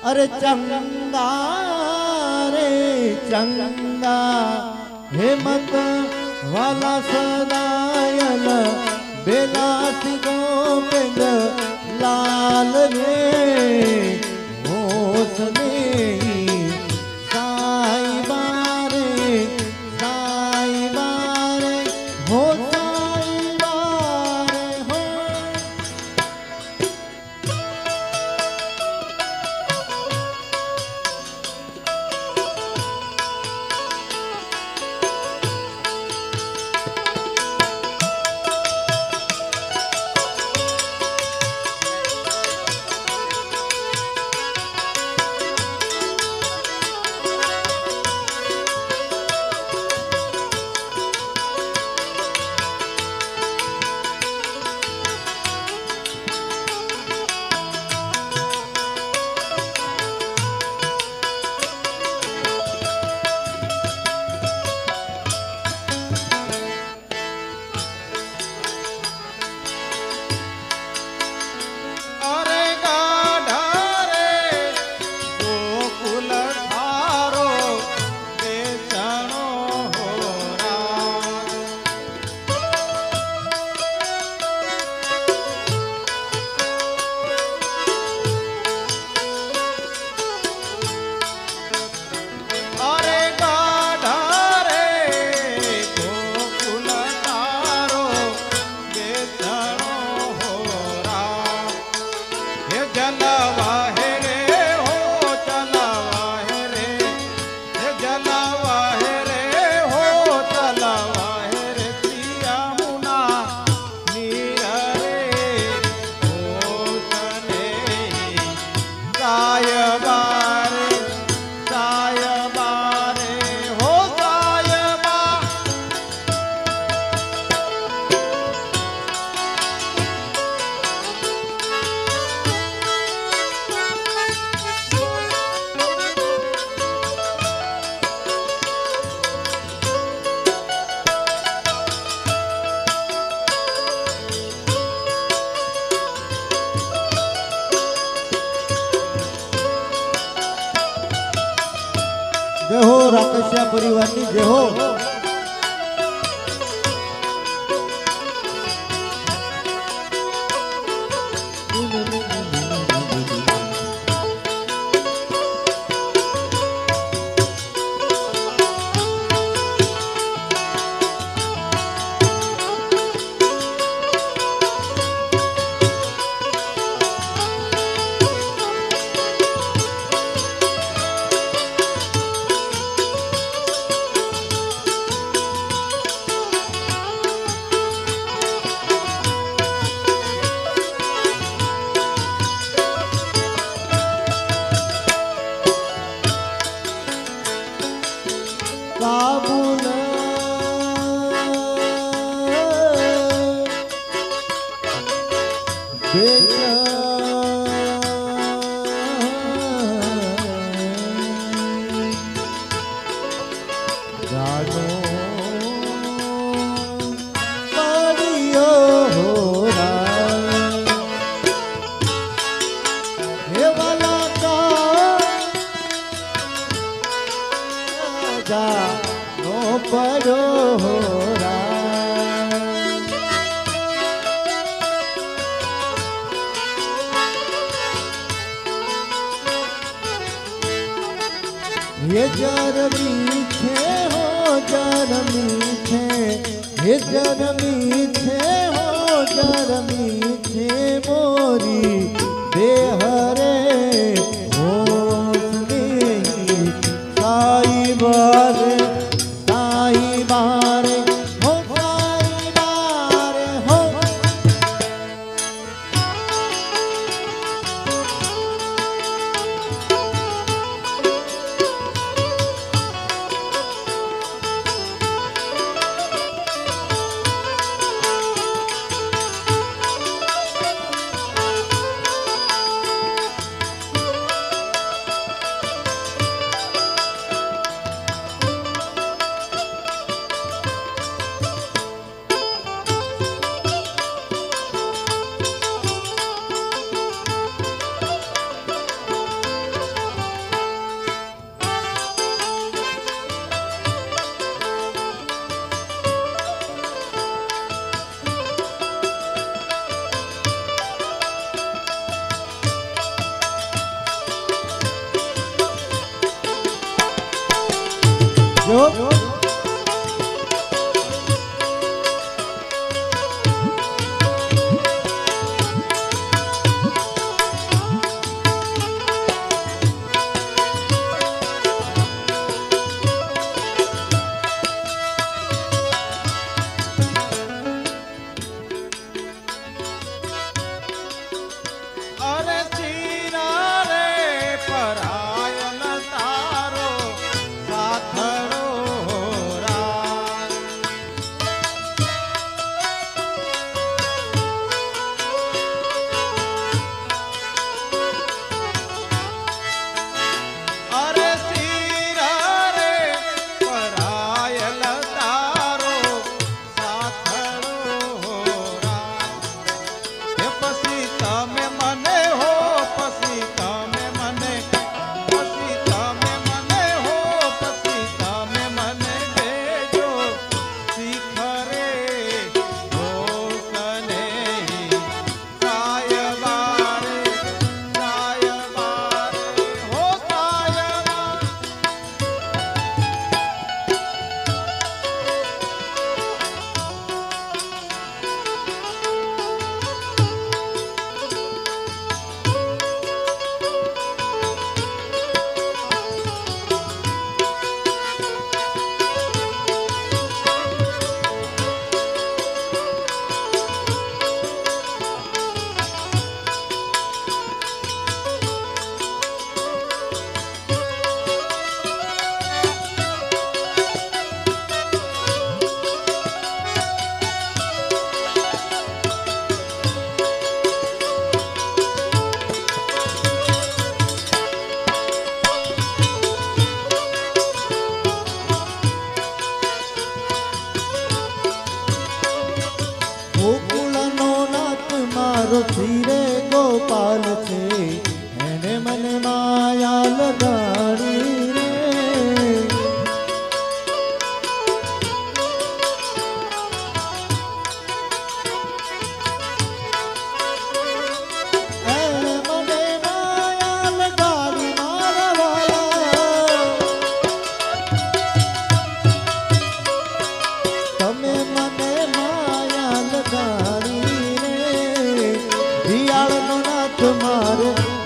અરે ચંદા રે ચંદા હેમત વાલા સદાયલ બેલાસી ગોપેન્દ્ર લાલ રે God knows. રમી છે મોરી દેહરે હોની સાઈ બારે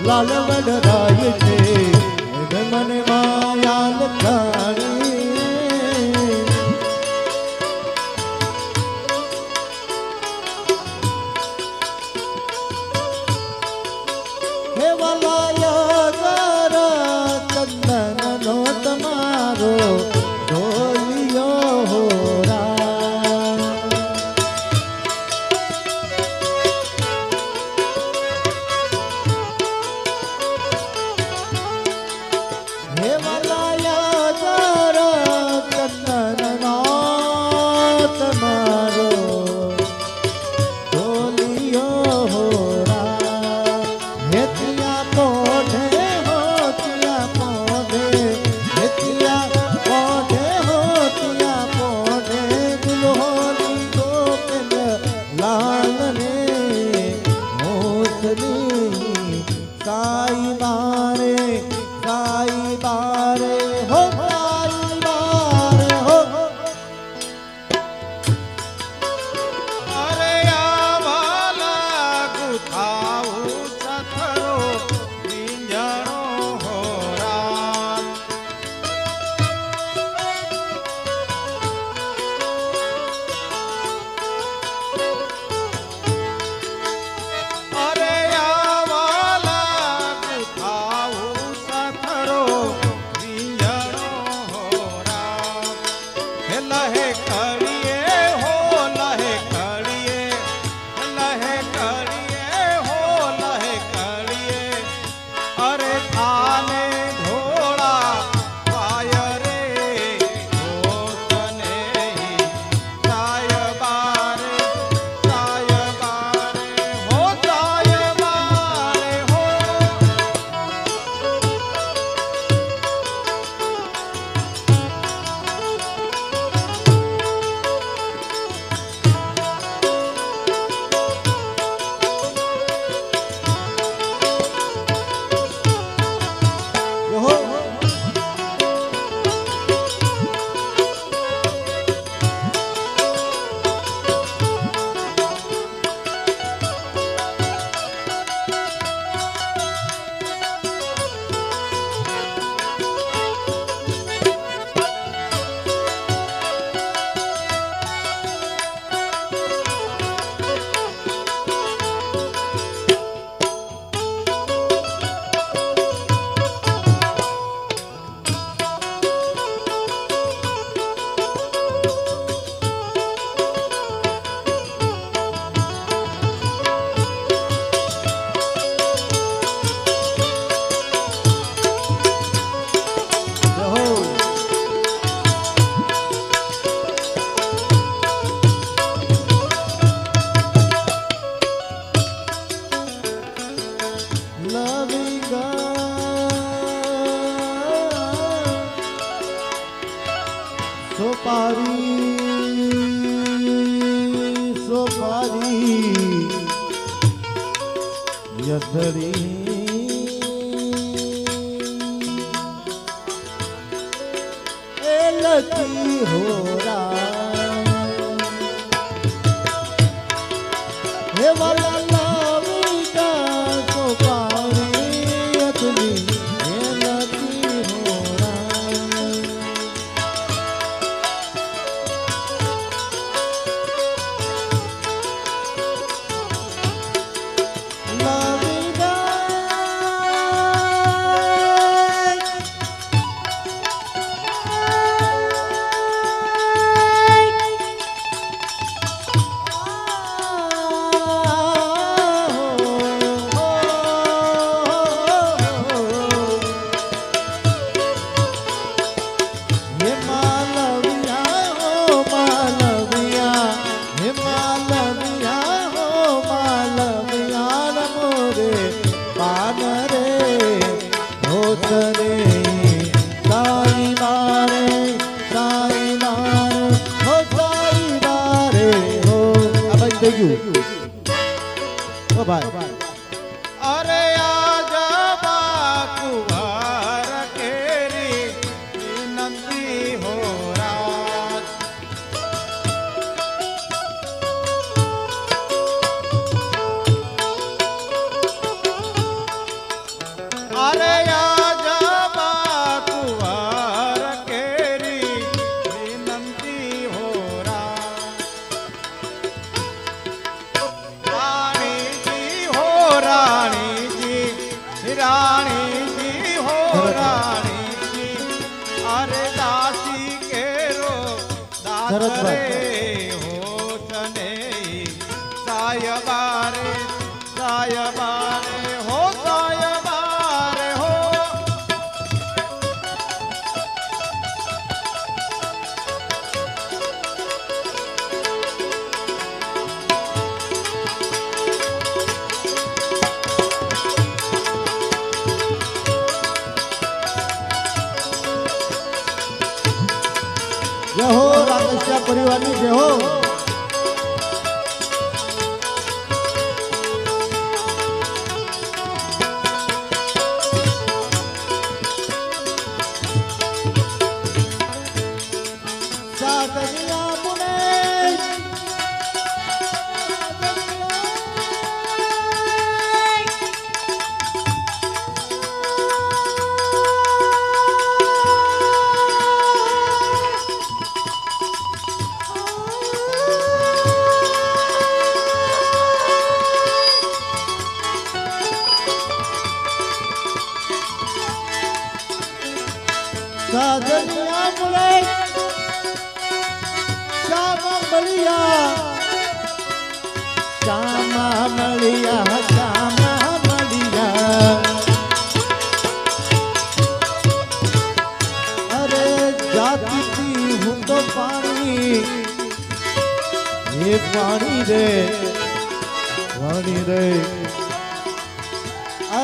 લાલ વડરાય છે. મને માયા લખા. યથરી. લકી હોરા હે વાલા প্রাণী দেহ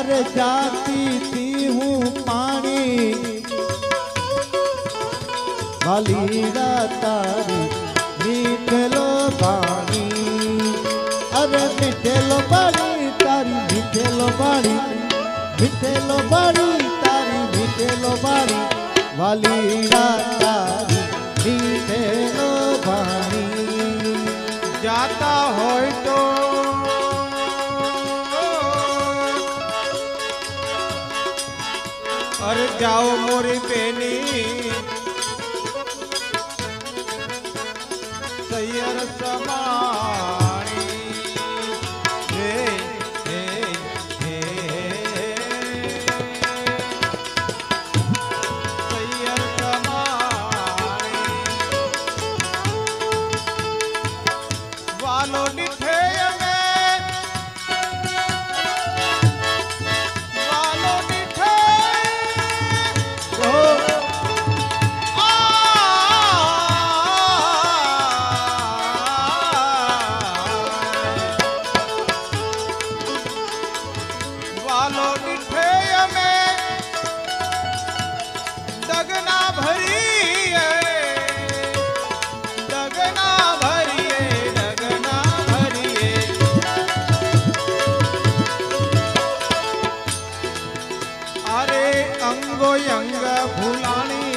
हर जाती पी हूँ पानी। वाली तारी मिठलो पानी। अरे मिठलो पानी, तारी मिठलो बाड़ी मिठलो पानी, तारी मिठलो पानी। वाली तारी मिठलो पानी। जाता हो तो જાઓ મોરી બેની. અંગો અંગ ભૂલાણી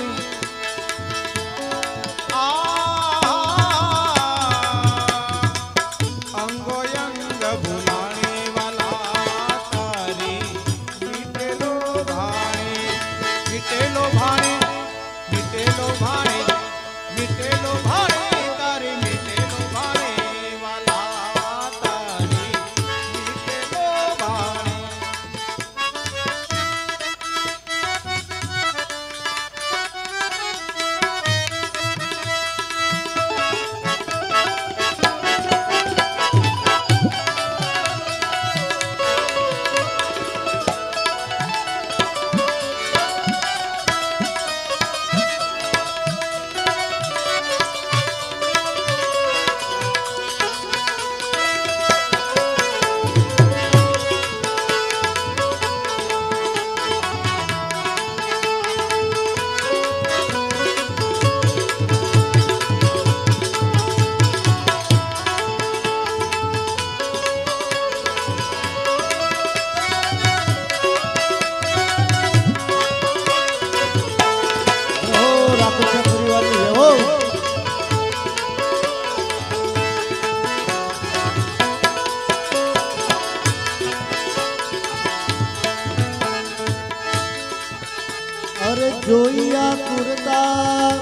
આતુરતા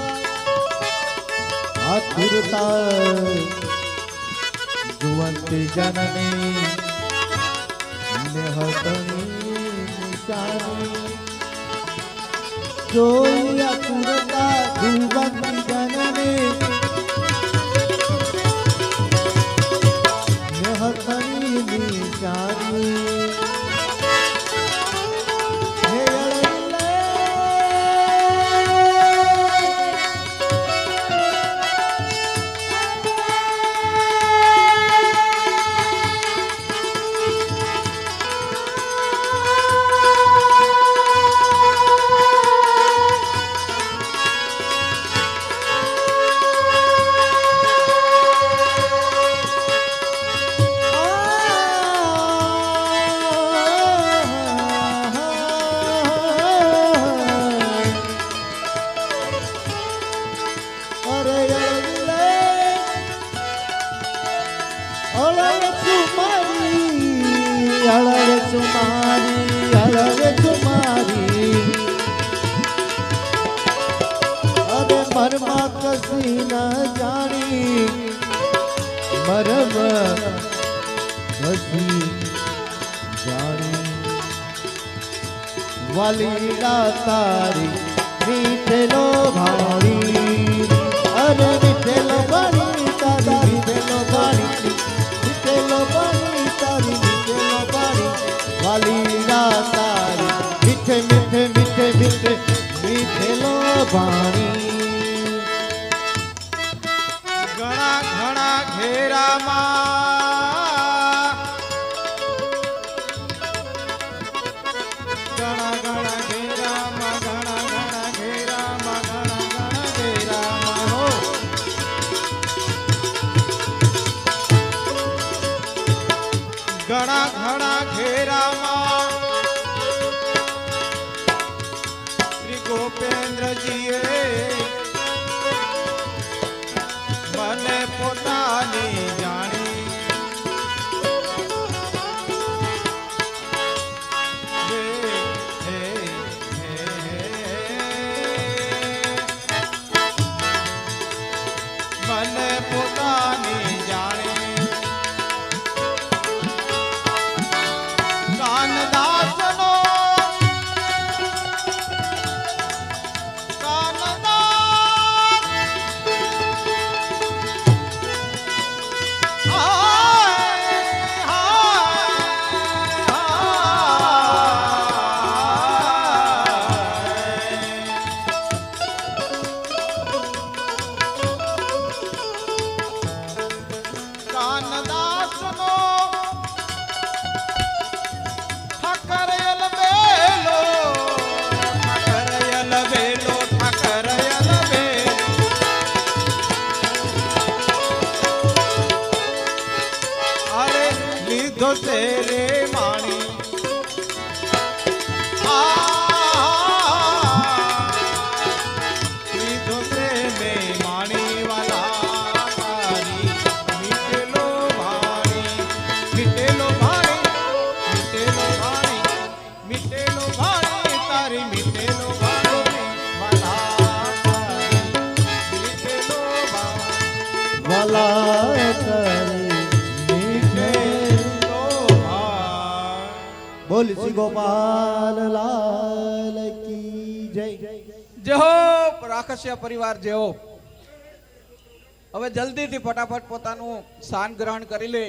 આતુરતા. જુવંતી જનની નેહતની નિશાની જોઈ આતુરતા મરમાં કસી ન જાણી મરમ કસી જાણી વાલીડા તારી મીઠેલો ભાણી અરે મીઠેલો ભાણી તારા મીઠેલો ભાણી મીઠેલો ભાણી તારી મીઠેલો ભાણી વાલીડા તારી મીઠે મીઠે મીઠે મીઠે મીઠેલો ભાણી શ્રી ગોપાલ લાલ કી જય જય હો રાક્ષસ્ય પરિવાર હો હવે જલ્દીથી ફટાફટ પોતાનું સ્થાન ગ્રહણ કરી લે.